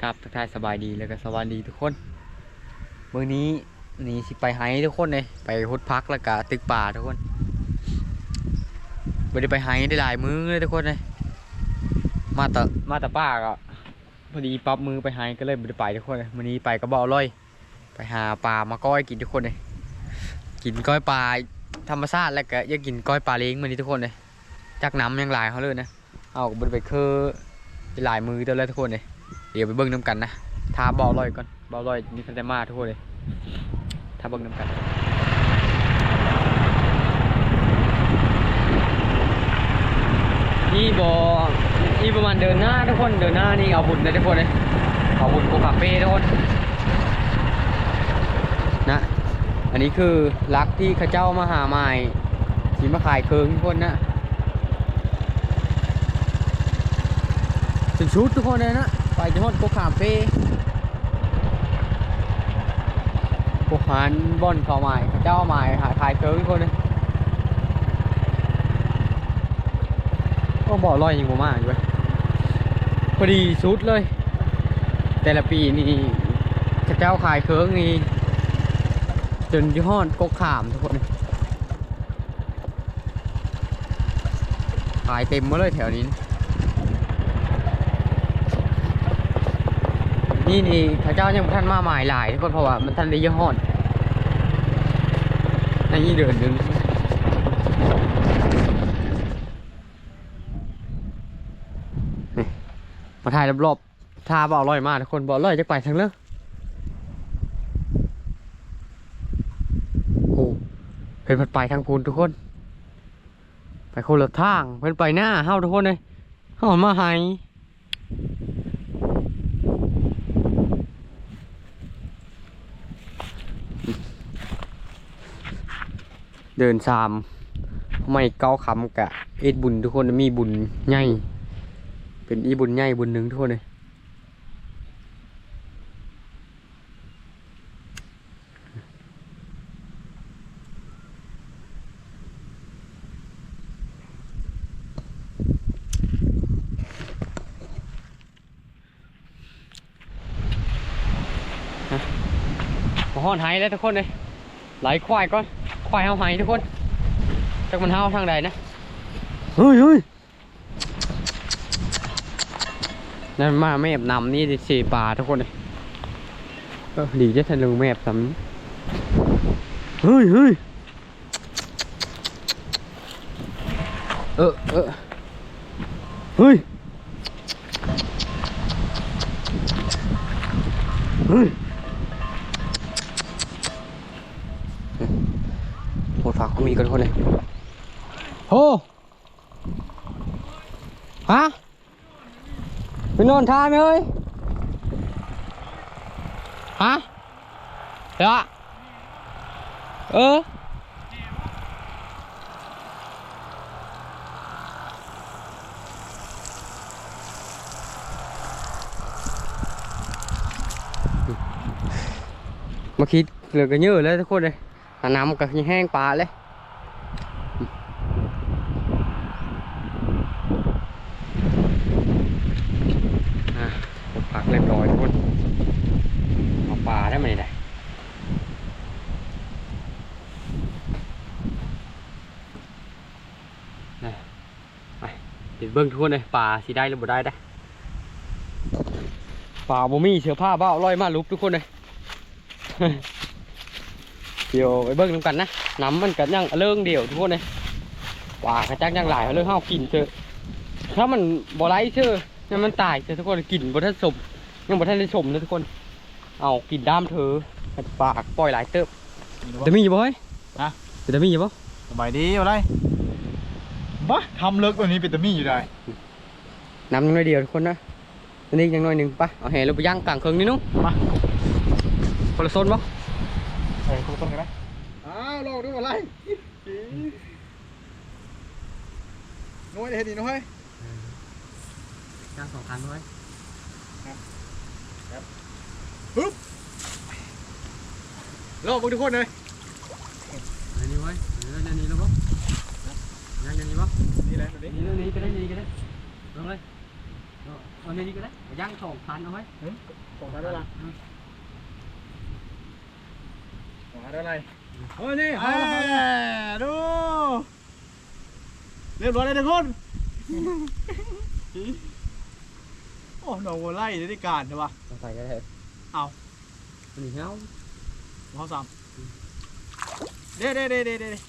ครับทักทายสบายดีแล้วก็สวัสดีทุกคนเมื้อนี้นี่สิไปไฮทุกคนเลยไปฮดพักแล้วก็ตึกป่าทุกคนไม่ได้ไปไฮได้หลายมือเลยทุกคนเลยมาแต่มาแต่ป้าก็พอดีปรับมือไปไฮก็เลยไม่ได้ไปทุกคนเลยมื้อนี้ไปก็บ่อร่อยไปหาปลามาก้อยกินทุกคนเลยกินก้อยปลาธรรมชาติแล้วก็ยากกินก้อยปลาเลี้ยงมื้อนี้ทุกคนเลยจากน้ำยังหลายเขาเลยนะ เอาบนไปคือหลายมือเดียวเลยทุกคนเลยเดี๋ยวไปเบิ้งน้ำกันนะทาบอลลอยก่อนบอลลอยนี่คันได้มาทุกคนเลยทาเบิ้งน้ำกันนี่บอนี่ประมาณเดินหน้าทุกคนเดินหน้านี่เอาบุญเลยทุกคนเลยเอาบุญโกคาเฟ่ทุกคนนะอันนี้คือรักที่ข้าเจ้ามาหาใหม่ที่มาขายเคิงทุกคนนะ ถึงชุดทุกคนเลยนะ ไปที่ฮอดโกคาเฟ่โกคานบอนเขาใหม่เจ้าใหม่หาทายเกิร์ทุกคนเลยก็บ่อลอยยิงผมมากอยู่เว้ยพอดีชุดเลย แต่ละปีนี่เขาเจ้าขายเคิร์นี่จนยี่ห้อโกขามทุกคนขายเต็มมาเลยแถวนี้ นี่นี่พระเจ้ายังท่านมาหมายหลายทุกคนเพราะว่ามันท่านได้ยี่ห้อนในนี่เดินเดินนี่มาถ่ายรอบๆทาบ่อร่อยมากทุกคนบ่อร่อยจะไปทางเลือกโอ้เพิ่นเพิ่นไปทางพูนทุกคน ไปคนละทางเพิ่นไปหน้าเฮาทุกคนเลยเฮามาไฮ เดินสามไม่เก้าคำกะเอ็ดบุญทุกคนมีบุญใหญ่เป็นอีบุญใหญ่บุญหนึ่งทุกคนเลยห้อนไห้แล้วทุกคนเลยไหลควายก่อน ควายเฮาไห้ทุกคนจักมันเฮาทางใดนะเฮ้ยเฮ้ยนั่นมาแมบนำนี่ดิสีปลาทุกคนเลยเออดีจะทันลงแมบสำเฮ้ยเฮ้ยเออเออเฮ้ย ฮะไปนอนท่าไหมเอ้ยฮะเดี๋ยวอะเออมาคิดเหลือกันเยอะเลยทุกคนเลย หาน้ำกับแห้งปลาเลยอะผมผักเรียบร้อยทุกคนเอาปลาได้ไหมเนี่ยนะไปเดี๋ยวเบิ้งทุก คนเลยปลาสีได้หรือบ่ได้ได้อปลาบ่มีเสือผ้าบ้าลอยมาลุกทุกคนเลยเดี๋ยวไปเบิ่งนำกันนะน้ำมันกันยังเรื่องเดียวทุกคนเลยปลากระจักยังหลายเรื่องห้าวกินเถอะถ้ามันบ่ไรเชื่อเนี่ยมันตายเถอะทุกคนกินบ่ทันสมยังบ่ทันได้สมเลยทุกคน เอากินด้ามเธอให้ปากปล่อยหลายเติบจะมีอยู่บ่เฮ้ยฮะจะมีอยู่บ่สบายดีอะไร บ้าทำเลิกแบบนี้เป็นตะมี่อยู่ได้ น้ำยังน้อยเดียวทุกคนนะอันนี้ยังน้อยหนึ่งปะเอาแห่ลงไปย่างกลางเคืองนี่นุ๊กมาคนละโซนบ่ใส่คนต้นกันไหมอ้าวลองดูอะไรน้อยเห็นนี่น้อยย่างสองคันด้วยลองมึงทุกคนเลย อันนี้ไว้อันนี้แล้วบ่ ย่างอันนี้บ่นี่แหละแบบอันนี้นี้เรื่องนี้ก็ได้ดีก็ได้ลงเลยเอาในนี้ก็ได้ย่างสองพันเอาไว้สองพันได้ละสองพันได้ไรเฮ้ยนี่เอาละดูเรียบร้อยเลยทุกคนโอ้หนองวัวไล่ได้การใช่ปะใส่ก็ได้เอาอันนี้เงาเขาสามเด้เด้เด้เด้เด้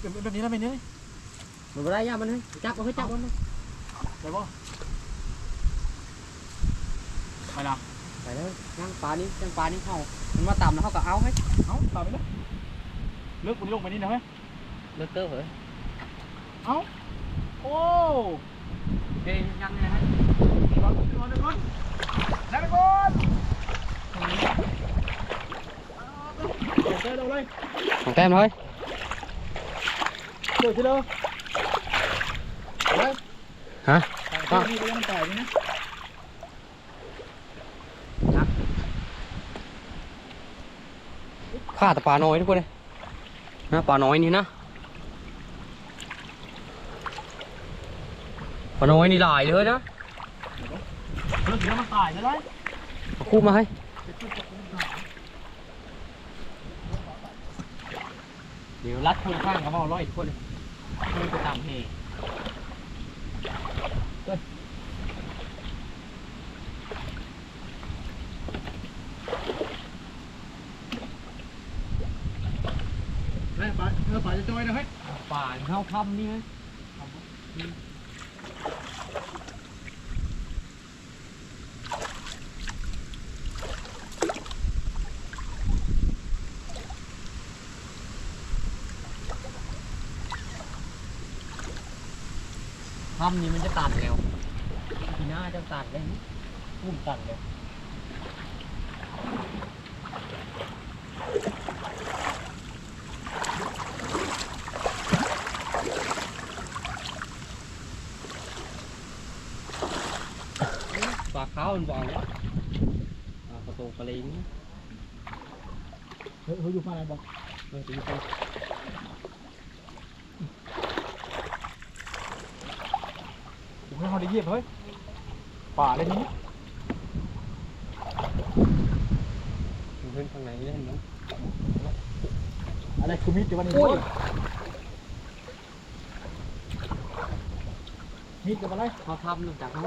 เป็นแบบนี้แล้วเป็นนี้เลย มันบ่ได้ยามันให้จับเอาให้จับมันไปบ่ไปละไปเลยย่างปลานี้ย่างปลานี้เข้ามันมาต่ำแล้วเขาก็เอาให้เอาตามไปเลยเลือกบนลงไปนี่นะไหมเลิกเตอร์เหรอเอาโอ้เฮ้ยยังไงฮะรอรอทุกคนนะทุกคนเดี๋ยวเต้เราเลยของแต้มเลยเดี๋ยวทีเดียวเลย ฮะตายนี่ก็ยังตายนี่นะฆ่าแต่ปลาน้อยทุกคนเลยนะปลาน้อยนี่นะปลาน้อยนี่หลายเลยนะเดี๋ยวทีเดียวมันตายเลยเอาคู่มาให้เดี๋ยวรัดคนข้างกับเอาร้อยคนคนไปตามเหตุ ไปไปเออไป จะจอยนะเฮ้ยป่านเข้าค่ำนี่ไงทำนี่มันจะตัดแล้วทีหน้าจะตัดเลยพุ่มตัดเลย ปลาขาวมันบอกว่าปลากระโตกระเลงเฮ้ยเขาอยู่ฝั่งไหนบอกเออจะมีคนผมไม่เขาได้เหยียบเฮ้ยป่าเลยนี้เพื่อนข้างในเล่นมั้งอะไรคือมีดเดี๋ยววันนี้โอ้ยมีดกับอะไรเขาทำหนึ่งจากเขา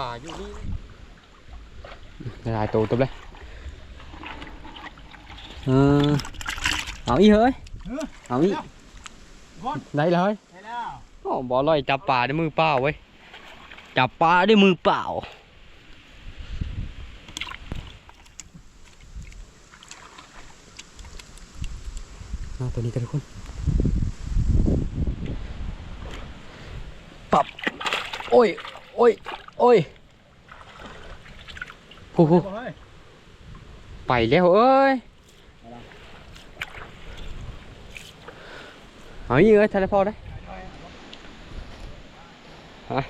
ป่าอยู่นี่หลายตัวตัวเลยเออเอาอีเฮ้ยเออเอาอีได้เลยได้แล้วโอ้บอลอยจับปลาด้วยมือเปล่าเว้ยจับปลาด้วยมือเปล่าเอาตัวนี้กันทุกคนปับโอ้ยโอ้ย โอ้ยฮู้ฮู้ไปแล้วเอ้ยเอาอีกเอ้ยทะเลพอได้ฮะ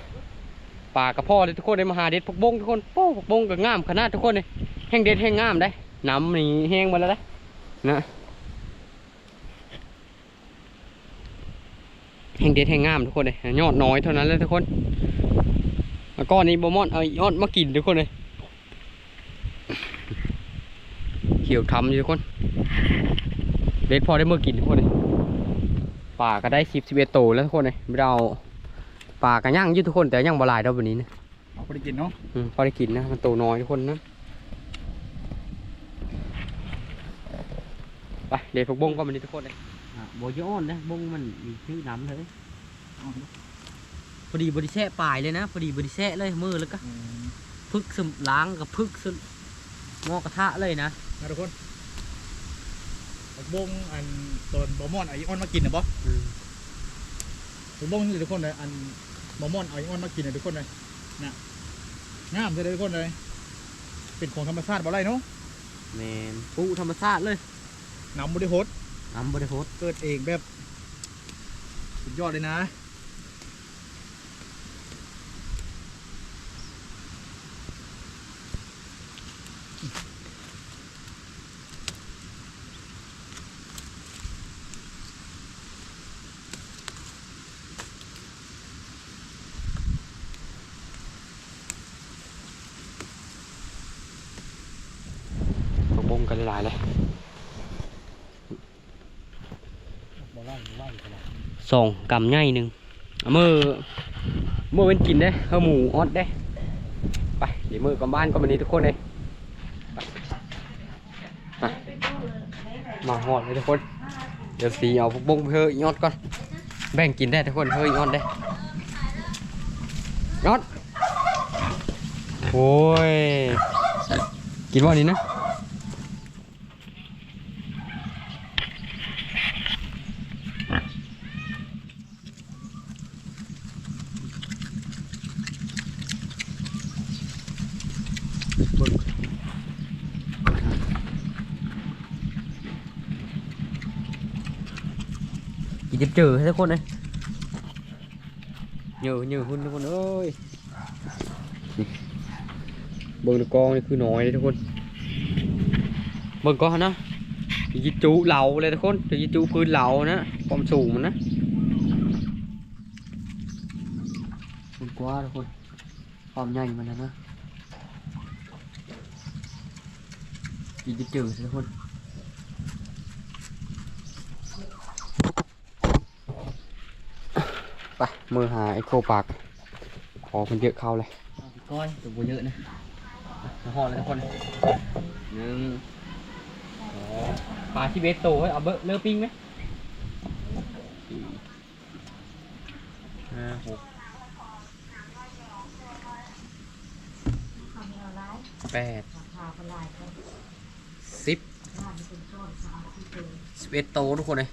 ปลากระเพาะเลยทุกคนเลยมหาเด็ดพวกบงทุกคนโป้พวกบงก็งามขนาดทุกคนเลยแห้งเด็ดแห้งงามได้น้ำนี่แห้งหมาแล้วได้นะแห้งเด็ดแห้งงามทุกคนเลยยอดน้อยเท่านั้นเลยทุกคน ก้อนนี้บมอนเอายอดมากินทุกคนเลยเขียวทำอยู่ทุกคนเด็ดพอได้เมื่อกินทุกคนเลยป่าก็ได้สิบสิบเอ็ดโตวแล้วทุกคนเลยไม่ได้เอาป่าก็ย่างอยืดทุกคนแต่ย่างบหลายเท่าวันนี้นะเอาไปกินเนาะอืมพอได้กินนะมันโตน้อยทุกคนนะไปเด็ดพวกบงก็มันนี้ทุกคนเลยโบยอ้อนนะบงมันมีชื่อน้ำเลย พอดีบริแช่ปลายเลยนะพอดีบริแช่เลยมือแล้วก็พึกซึมล้างกับพึกซึมหม้อกระทะเลยนะนะทุกคนไปผักบงอันตอนบอมอนไอออนมากินนะบ่อืมผักบงนี่ทุกคนเลยอันบอมอนไอออนมากินนะทุกคนเลยนะงามเลยทุกคนเลยเป็นของธรรมชาติบ่ไรเนาะแมนปูธรรมชาติเลยน้ำบริโภคน้ำบริโภคเกิดเองแบบสุดยอดเลยนะ ตกบงกันหลายเลยบ่ไล่บ่ไล่กันละสองกำใหญ่หนึ่งเมือมือเป็นกินได้เอาหมูออดได้ไปเดี๋ยวมือกับบ้านก็วันนี้ทุกคนเลยมาหอดเลยทุกคน เดี๋ยวสีเอาพวกบงเฮ้ยยอดก่อน แบ่งกินได้ทุกคนเฮ้ยยอดได้ยอดโอ้ยกินว่านี้นะ กินจะเจอให้ทุกคนเลยเยอะเยอะคุณทุกคนเอ้ยนี่เบิ่งในกองนี่คือน้อยเลยทุ กคนเบิ่งก้อนนะยิจูเหลาเลยทุกคนจะยิจูพื้นเหลานะความสูงมันนะมันกว้าทุกคนความใหญ่มันนะนะกินจะเจอทุกคนไปมือหาไอโคปากขอมันเยอะเข้าเลยก้อยตัวเยอะนะมาห่อเลยทุกคนหนึ่งสองปลาที่เบสโตไว้เอาเบอร์เลอปิ้งไหมสี่ห้าหกแปดสิบ สิบเอ็ดโตทุกคนเลย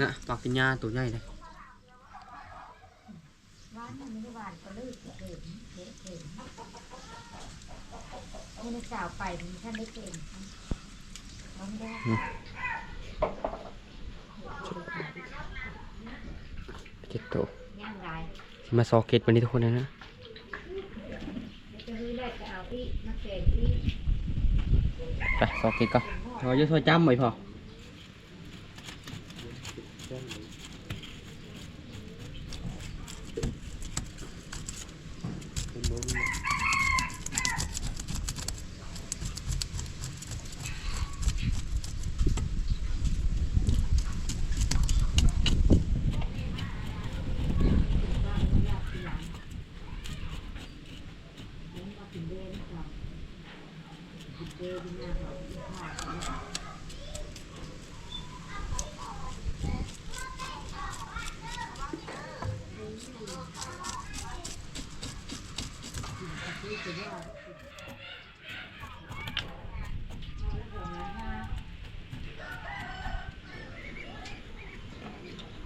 นะปากกินยาตัวใหญ่เลยมันไม่ได้หวานก็ลืดเก่งเก่งเก่งเอาในสาวไปมันท่านได้เก่งน้องได้ เจ็ดตัวย่างไรสิมาซอเกตวันนี้ทุกคนเลยนะจะฮื้อได้ก็เอาพี่มาเก่งพี่ไปซอเกตก่อนเราจะซอยจ้ำไหมพอ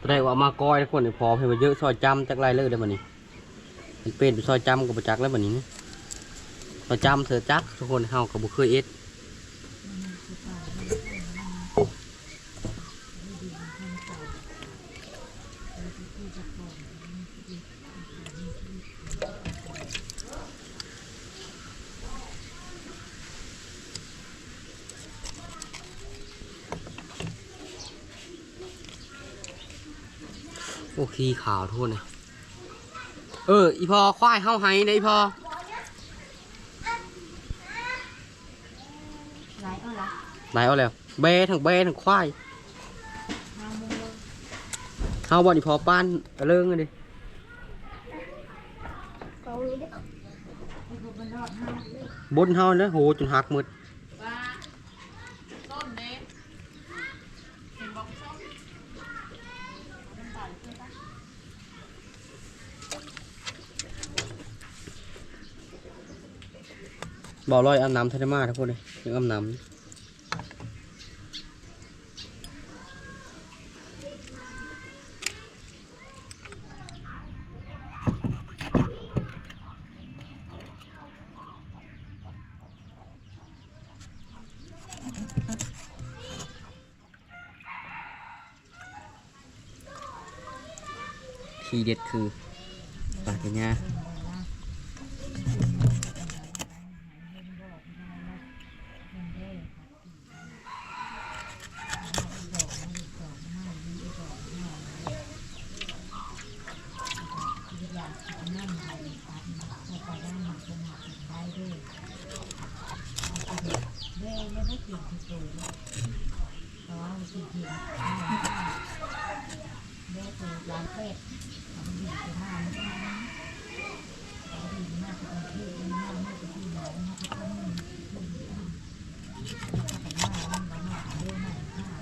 ได้ว่ามาก้อยทุกคนนี่พอเพิ่นมาเยอะซอยจำจากไรเลยเด้อบัดนี้มันเป็นซอยจำกับประจักแล้วบัดนี้นะซอยจำเสือจักทุกคนเฮากับบุเคยเอ็ด โอ้ ขี้ขาวทุกคนเลยเออ อีพอควายเฮาไห้นะอีพอไรเอาละไหนเอาแล้วเบทั้งเบทั้งควายห้าโมงเฮาบ่อีพอป้านเอาเรื่องกันดิเขารู้ได้ไอ้พวกมันรอดห้าเลยบนเฮาเนะโหจนหักหมด ต้นเด้เห็นบอกส้ม บ่อลอยอาบน้ำทะเลมาทุกคนเลยยังอาบน้ำทีเด็ดคือปลาเทีย เว้ยไม่ได้กินที่สูงเพราะว่ามันกินเพียงเว้ยคือร้านเป็ดมันดีไปมากมันดีมากเป็นที่ดีมากไม่เป็นที่ไหนนะที่ต้องมีที่ดีถ้าเป็นว่ามันมาเรื่องไหนค่ะ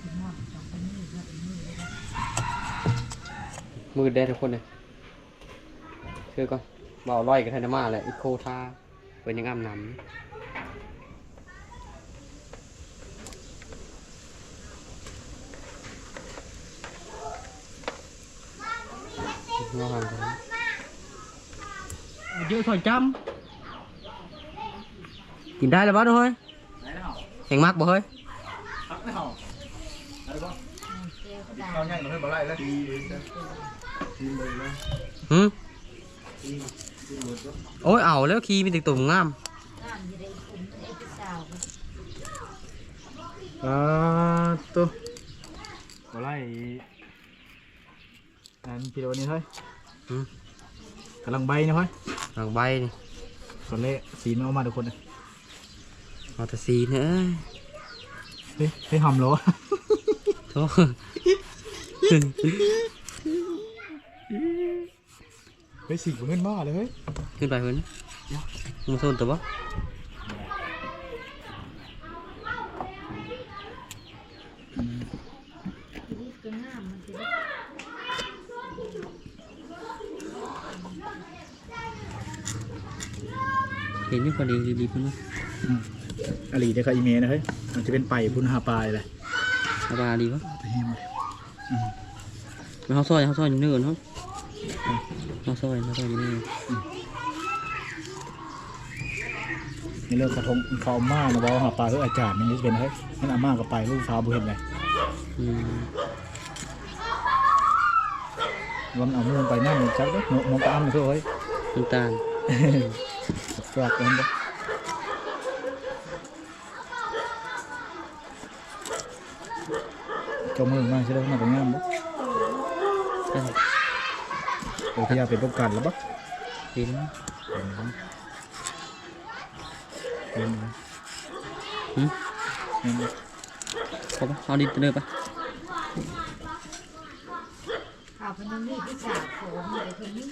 ที่มอดสองคนนี้ก็เป็นนี่เลยนะ มือได้ทุกคนเลยเชื่อก่อนบ่าวลอยกับไทยนามาแหละอีโคท่าเป็นยังอ้ำน้ำงอหันกันเยอะถอยจำกินได้แล้วบ้างเฮ้ยไหนแล้วแข็งมากบ่เฮ้ยพักแล้วอะไรบ้างเจลก็ได้ข้าวย่างเราให้บ่ไล่แล้ว หืมโอ้ยเอาแล้วขี่มีแต่ตุ่มงามงามจะได้คุ้มได้ไปสาวอ่าตัวบ่ไล่อันกิโลนี้เฮ้ยหืมกำลังใบนะเฮ้ยหลังใบนี่ส่วนเละสีมันออกมาทุกคนเลยเอาแต่สีเนี่ยเอ้ยเฮ้ยเฮ้ยทำเหรอโถ่ เฮ้ยสีกูเงินมากเลยเฮ้ยขึ้นไปเพิ่นมึงโซนตัวบ่ชีวิตก็งามมันจะได้เห็นอยู่พอดีรีบๆเพิ่นว่าอลีเด็กกับอีเมลนะเฮ้ยมันจะเป็นไปพุ่นหาปลายเลยเอาปลาดีวะไปเฮมเลยไม่เขาซอยเขาซอยอยู่เนื้อเนาะ เขาซอยเขาซอยอยู่เนื้อนี่เรื่องกระทงเขาเอามามาบอกหาปลาเพื่ออาจารย์นี่เป็นเฮ้ยมันอาม่ากับไปลูกฟ้าบุเห็นเลยอืมวันเอามือไปนั่นจักเด้อมองตามเพื่อเฮ้ยน้ำตาลกลับกันเด้อเจ้ามือมาใช่ไหมมาเป็นงามเด้อใช่เดี๋ยวพยายามเป็นป้องกันแล้วปะเห็นเห็นไหมหืมเห็นไหมเขาปะเอาดินเนื้อปะข่าวพนันนี่ที่สาโขงเลยคนนี้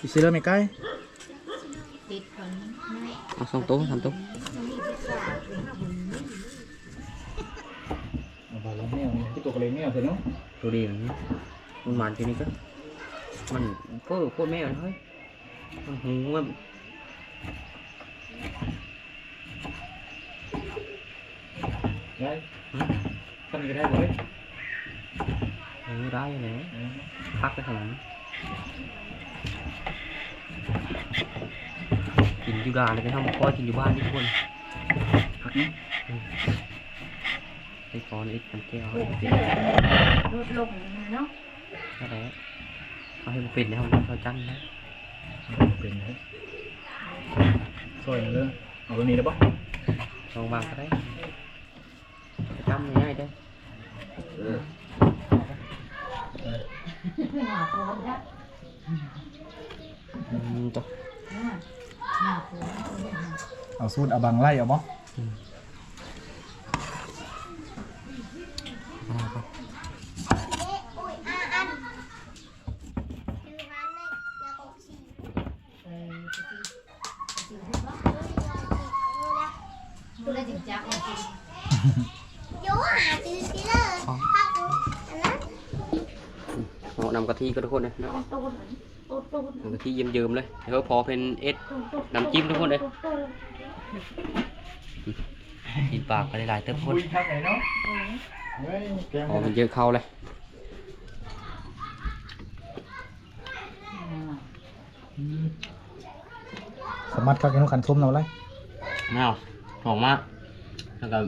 อีซีเลอร์ไม่ใกล้ติดคนเอาสองโต๊ะสามโต๊ะมันนี่ที่สาวเป็นข้าวบุญนี่เอาบาลงแมวนี่ที่ตัวกระเลงแมวเถอะเนาะตัวดียวนี่มันหวานทีนี้ก็ มันโคตรโคตรแม่เลยเฮ้ยมันหูมันได้ท่านก็ได้บ่เฮ้ยหูได้ยังไงพักไปทางนั้นกินอยู่ด่านเลยไปทำก้อยกินอยู่บ้านทุกคนพักนี้ไอ้ก้อนไอ้กันแก้วโอ้ให้โหมันเป็นลดลงเนาะอะไร เอาให้มันเป็นนะครับเขาจันนะเป็นเฮ้ยซอยเนื้อเอาตัวนี้ได้ปะลองวางก็ได้จำง่ายๆได้หน้าโขงจ้ะอืมต่อหน้าโขงเอาสูตรอาบังไล่เอาบ่เอาไป เออจะตีจะตีให้บ้างพูดได้จริงจังจริง เอา นำกะทิก็ทุกคนเลยเนาะตูนตูนตูนนำกะทิเยิ้มๆเลยเดี๋ยวพอเป็นเอ็ดน้ำจิ้มทุกคนเลยกินปากไปหลายๆเติมคนคุยทางไหนเนาะเฮ้ยแกงพอมันเยอะเข้าเลยสามารถกักกันขันส้มเราเลยไม่เอาสองมากแล้วก็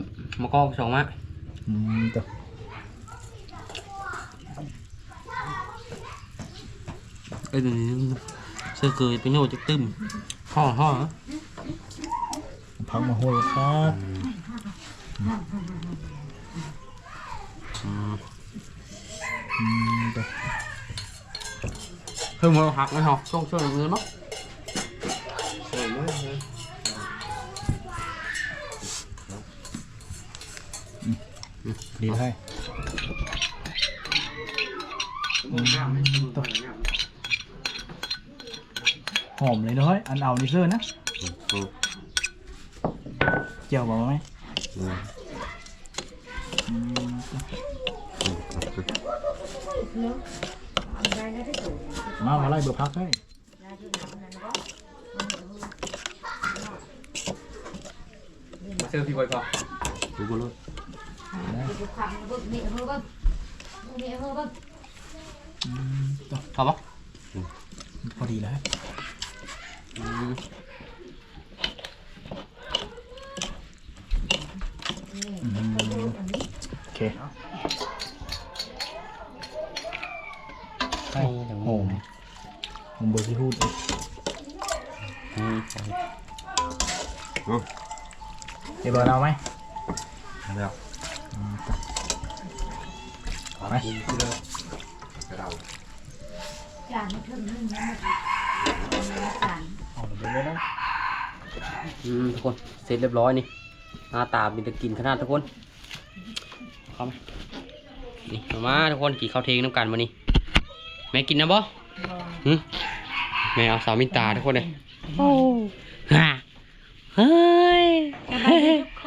มะกอกสองมากอืมตัว เอ้ยเสื้อเกยเป็นโยจะตึมห่อห่อพักมาโหยครับอืมตัวเพิ่มมาหักไหมหรอช่วงช่วงเงินมั้งดีให้ หอมเลยเนาะเฮ้ยอันเอานี่เสื้อนะเจียวบอกไหมอืมมามาไล่เบอร์พักให้มาเสื้อพี่บอยพอดูบอลลูนดูความเบิ่งนี่เบิ่งเบิ่งนี่เบิ่งเบิ่งอืมตัวพอปะพอดีแล้ว อืมโอเคใช่หอมหอมเบอร์ที่พูดอืม เดี๋ยวเบอร์เราไหมแล้วไปจานมันถึงนึงนะจานเอาเบอร์เลยนะอืมทุกคนเสร็จเรียบร้อยนี่หน้าตาเป็นตะกินขนาดทุกคนเข้ามานี่เอามาทุกคนกี่ข้าวเทงน้ำกันมานี่แม่กินนะบ่หึแม่เอาสาวมินตาทุกคนเลยโอ้ฮ่าเฮ้ยสบายดีทุกค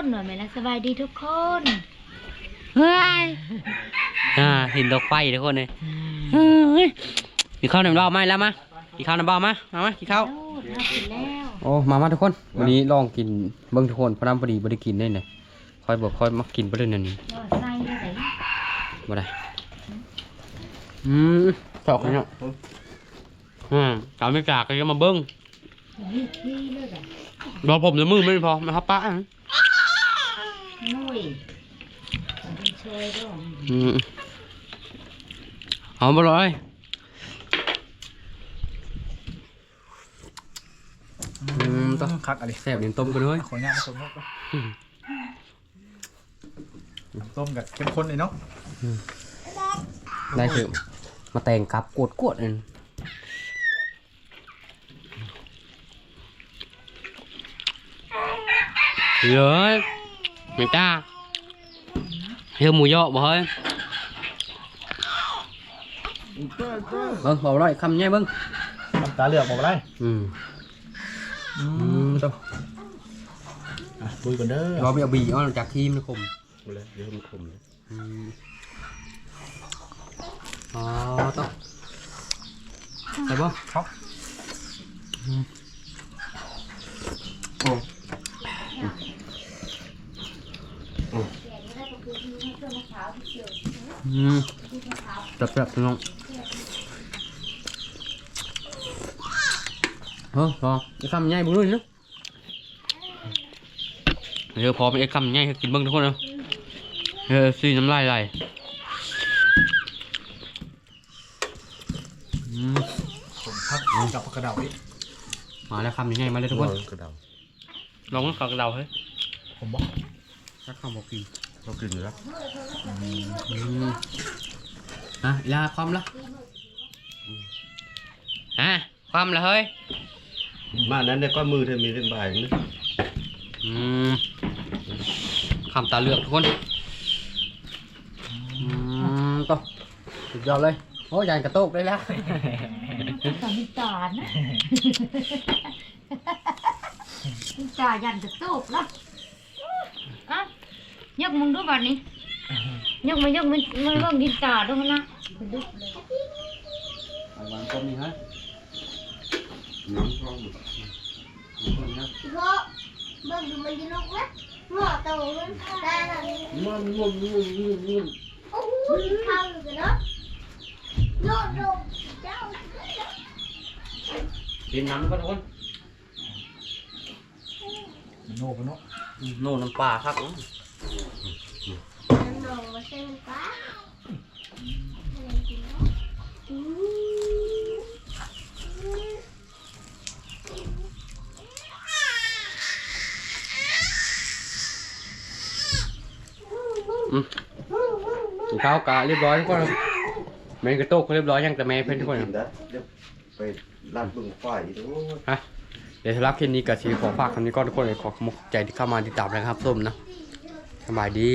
นหน่อยไหมล่ะสบายดีทุกคนเฮ้ยอ่าเห็นดอกไฟทุกคนเลยเฮ้ยกินข้าวหนึ่งรอบไหมแล้วมา กินข้าวหนึ่งรอบมามามากินข้าวโอ้น่ากินแล้วโอ้มามาทุกคนวันนี้ลองกินเบิ้งทุกคนเพราะน้ำพอดีบ่ได้กินได้เลยคอยบอกคอยมากินไปเรื่อยนั่นนี่ก็ใส่ได้ไหนบ่ได้อืมสอกเนาะอืมตามไม่กากก็มาเบิ้งนี่ที่เลยอะรอผมจะมือไม่พอมาครับป้านุ้ยมันช่วยด้วยอืมเอาบ่เลย อืมต้องคักอะไรแซ่บเดี๋ยวต้มกันเลยขออนุญาตผสมเข้าไปต้มกับเข้มข้นเลยเนาะได้คือมาแต่งกับกวดกวดๆนั่นเลยไม่กล้าเฮียหมูยอบ่เฮ้ยเบิ้งบอกเลยคำใหญ่เบิ้งน้ำตาเหลือกบอกอะไรอืม อือืมต้มอะดูก่อนเด้อรอไปเอาบีเอาจากทีมนะคมเลยเดี๋ยวมันคมเลยอืมอ๋อต้องใส่บ่ครับโอ้อืมจับจับๆน้องเออพอไอ้คำใหญ่บุ้งเลยเนาะเดี๋ยวพอ เป็นไอ้คำใหญ่ให้กินเบิ้งทุกคนเนาะเออซีน้ำลายไหลอืมผมพักกับกระเดาอีกมาแล้วคำใหญ่มาเลยทุกคนกระเดาลองกับเราเฮ้ยผมบอกถ้าคำบอกกินเรากินอยู่แล้วอืมอะยาความละอะความละเฮ้ย มานั้นเนี่ยก็มือเธอมีเส้นใบายนะอืมคำตาเหลือกทุกคนอืมต่อสุดยอดเลย โอ้ยยานกระโตกได้แล้วสามีตานะมีตายันจะโตกแล้วอะยกมึงดูบัดนี้ยกมายกมันมันเบิ่งดินตาดูมันนะเป็นดุกเลยผักหวานต้มนี่ฮะ น้ำท่อมต้มนะเพราะเบิ่งดูมันจะลุกนะหม้อโตมันได้แล้วมันมันมันมันมันโอ้โหเข้าเลยเนาะโยนลงเจ้าดินน้ำก็ทุกคนมันโน่กันเนาะโน่น้ำปลาครับน้ำนองมาเส้นป้าอะไรกินเนาะอืม กินข้าวกะเรียบร้อยทุกคนแมงกระโตกเรียบร้อยยังแต่แม่เพื่อนทุกคนกินได้เดี๋ยวไปลาดบึงไฟดูฮะเดี๋ยวสำหรับคลิปนี้กับชีขอฝากคำนี้ก็ทุกคนเลยขอขอบคุณใจที่เข้ามาติดตามนะครับส้มนะสบายดี